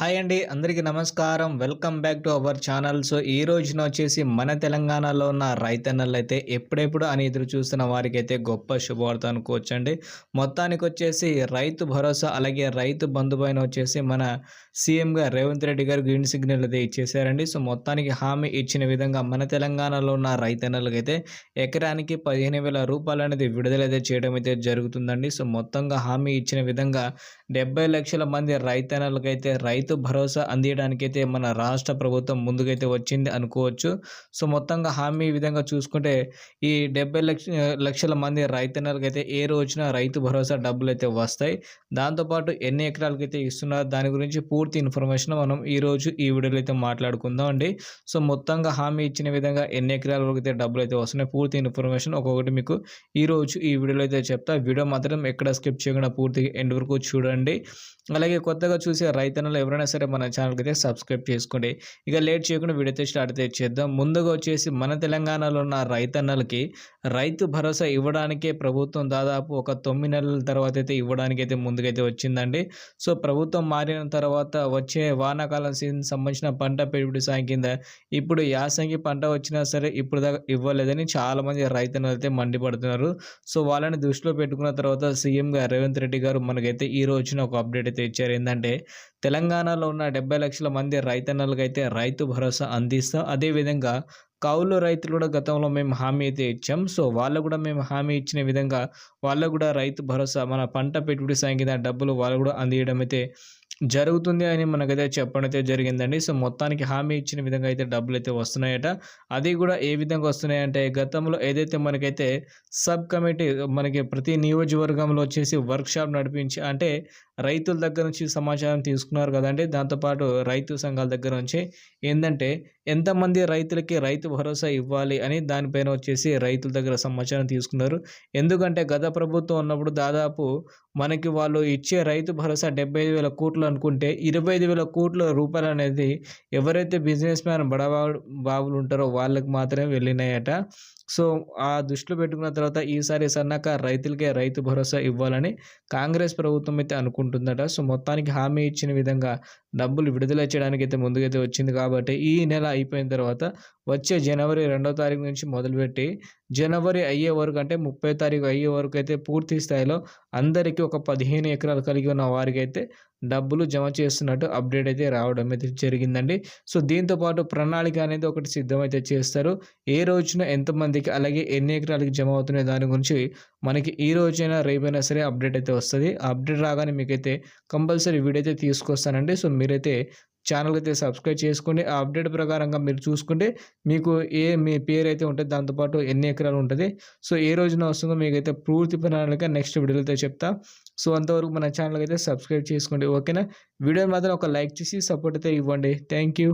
Hi అండి అందరికీ నమస్కారం. Welcome back to our channel. So ఈ రోజున వచ్చేసి మన తెలంగాణలో ఉన్న రైతన్నలు అయితే ఎప్పుడెప్పుడు అని ఎదురు చూస్తున్న వారికి అయితే గొప్ప శుభవార్త అనుకోవచ్చండి. మొత్తానికి వచ్చేసి రైతు భరోసా అలాగే రైతు బంధు పైన వచ్చేసి మన సీఎంగా రేవంత్ రెడ్డి గారు గ్రీన్ సిగ్నల్ అయితే ఇచ్చేసారండి సో మొత్తానికి హామీ ఇచ్చిన విధంగా మన తెలంగాణలో ఉన్న రైతన్నలకైతే అయితే ఎకరానికి పదిహేను వేల రూపాయలు అనేది విడుదలైతే చేయడం అయితే జరుగుతుందండి. సో మొత్తంగా హామీ ఇచ్చిన విధంగా డెబ్బై లక్షల మంది రైతన్నలకైతే రైతు రైతు భరోసా అందియడానికైతే మన రాష్ట్ర ప్రభుత్వం ముందుకైతే వచ్చింది అనుకోవచ్చు. సో మొత్తంగా హామీ విధంగా చూసుకుంటే ఈ డెబ్బై లక్ష లక్షల మంది రైతన్నలకైతే ఏ రోజున రైతు భరోసా డబ్బులు అయితే వస్తాయి దాంతోపాటు ఎన్ని ఎకరాలకైతే ఇస్తున్నారు దాని గురించి పూర్తి ఇన్ఫర్మేషన్ మనం ఈరోజు ఈ వీడియోలో అయితే మాట్లాడుకుందాం అండి. సో మొత్తంగా హామీ ఇచ్చిన విధంగా ఎన్ని ఎకరాల వరకు అయితే డబ్బులు అయితే వస్తున్నాయి పూర్తి ఇన్ఫర్మేషన్ ఒక్కొక్కటి మీకు ఈరోజు ఈ వీడియోలో అయితే చెప్తా. వీడియో మాత్రం ఎక్కడ స్కిప్ చేయకుండా పూర్తిగా ఎండ్ వరకు చూడండి. అలాగే కొత్తగా చూసే రైతన్నలు ఎవరైనా సరే మన ఛానల్కి అయితే సబ్స్క్రైబ్ చేసుకోండి. ఇక లేట్ చేయకుండా వీడియో అయితే స్టార్ట్ అయితే చేద్దాం. ముందుగా వచ్చేసి మన తెలంగాణలో ఉన్న రైతన్నలకి రైతు భరోసా ఇవ్వడానికే ప్రభుత్వం దాదాపు ఒక తొమ్మిది నెలల తర్వాత అయితే ఇవ్వడానికి అయితే ముందుకైతే వచ్చిందండి. సో ప్రభుత్వం మారిన తర్వాత వచ్చే వానాకాలం సీజన్ సంబంధించిన పంట పెట్టుబడి సాయం కింద ఇప్పుడు యాసంగి పంట వచ్చినా సరే ఇప్పుడు దాకా ఇవ్వలేదని చాలామంది రైతులు అయితే మండిపడుతున్నారు. సో వాళ్ళని దృష్టిలో పెట్టుకున్న తర్వాత సీఎంగా రేవంత్ రెడ్డి గారు మనకైతే ఈ రోజున ఒక అప్డేట్ అయితే ఇచ్చారు. ఏంటంటే తెలంగాణలో ఉన్న డెబ్బై లక్షల మంది రైతన్నలకైతే రైతు భరోసా అందిస్తాం. అదేవిధంగా కౌలు రైతులు కూడా గతంలో మేము హామీ అయితే ఇచ్చాం. సో వాళ్ళు కూడా మేము హామీ ఇచ్చిన విధంగా వాళ్ళకు కూడా రైతు భరోసా మన పంట పెట్టుబడి సాగిన డబ్బులు వాళ్ళు కూడా అందియడం అయితే జరుగుతుంది అని మనకైతే చెప్పడం అయితే జరిగిందండి. సో మొత్తానికి హామీ ఇచ్చిన విధంగా అయితే డబ్బులు అయితే వస్తున్నాయట. అది కూడా ఏ విధంగా వస్తున్నాయంటే గతంలో ఏదైతే మనకైతే సబ్ కమిటీ మనకి ప్రతి నియోజకవర్గంలో వచ్చేసి వర్క్షాప్ నడిపించి అంటే రైతుల దగ్గర నుంచి సమాచారం తీసుకున్నారు కదండి. దాంతోపాటు రైతు సంఘాల దగ్గర నుంచి ఏంటంటే ఎంతమంది రైతులకి రైతు భరోసా ఇవ్వాలి అని దానిపైన వచ్చేసి రైతుల దగ్గర సమాచారం తీసుకున్నారు. ఎందుకంటే గత ప్రభుత్వం ఉన్నప్పుడు దాదాపు మనకి వాళ్ళు ఇచ్చే రైతు భరోసా డెబ్బై ఐదు వేల కోట్లు అనుకుంటే ఇరవై ఐదు వేల కోట్ల రూపాయలు అనేది ఎవరైతే బిజినెస్ మ్యాన్ బడబా బాబులు ఉంటారో వాళ్ళకి మాత్రమే వెళ్ళినాయట. సో ఆ దృష్టిలో పెట్టుకున్న తర్వాత ఈసారి సన్నాక రైతులకే రైతు భరోసా ఇవ్వాలని కాంగ్రెస్ ప్రభుత్వం అయితే అనుకుంటుందట. సో మొత్తానికి హామీ ఇచ్చిన విధంగా డబ్బులు విడుదల చేయడానికి అయితే ముందుకైతే వచ్చింది కాబట్టి ఈ నెల అయిపోయిన తర్వాత వచ్చే జనవరి రెండో తారీఖు నుంచి మొదలుపెట్టి జనవరి అయ్యే వరకు అంటే ముప్పై తారీఖు అయ్యే వరకు అయితే పూర్తి స్థాయిలో అందరికీ ఒక పదిహేను ఎకరాలు కలిగి ఉన్న వారికి అయితే డబ్బులు జమ చేస్తున్నట్టు అప్డేట్ అయితే రావడం అయితే జరిగిందండి. సో దీంతోపాటు ప్రణాళిక అనేది ఒకటి సిద్ధమైతే చేస్తారు. ఏ రోజున ఎంతమందికి అలాగే ఎన్ని ఎకరాలకి జమ అవుతున్నాయి దాని గురించి మనకి ఈ రోజైనా రేపైనా సరే అప్డేట్ అయితే వస్తుంది. అప్డేట్ రాగానే మీకైతే కంపల్సరీ వీడియో అయితే తీసుకొస్తానండి. సో మీరైతే ఛానల్ అయితే సబ్స్క్రైబ్ చేసుకోండి. ఆ అప్డేట్ ప్రకారంగా మీరు చూసుకుంటే మీకు ఏ మీ పేరు అయితే ఉంటుంది దాంతోపాటు ఎన్ని ఎకరాలు ఉంటుంది. సో ఏ రోజున వస్తుందో మీకైతే పూర్తి ప్రణాళిక నెక్స్ట్ వీడియోలో అయితే చెప్తా. సో అంతవరకు మన ఛానల్ అయితే సబ్స్క్రైబ్ చేసుకోండి. ఓకేనా? వీడియో మాత్రం ఒక లైక్ చేసి సపోర్ట్ అయితే ఇవ్వండి. Thank you.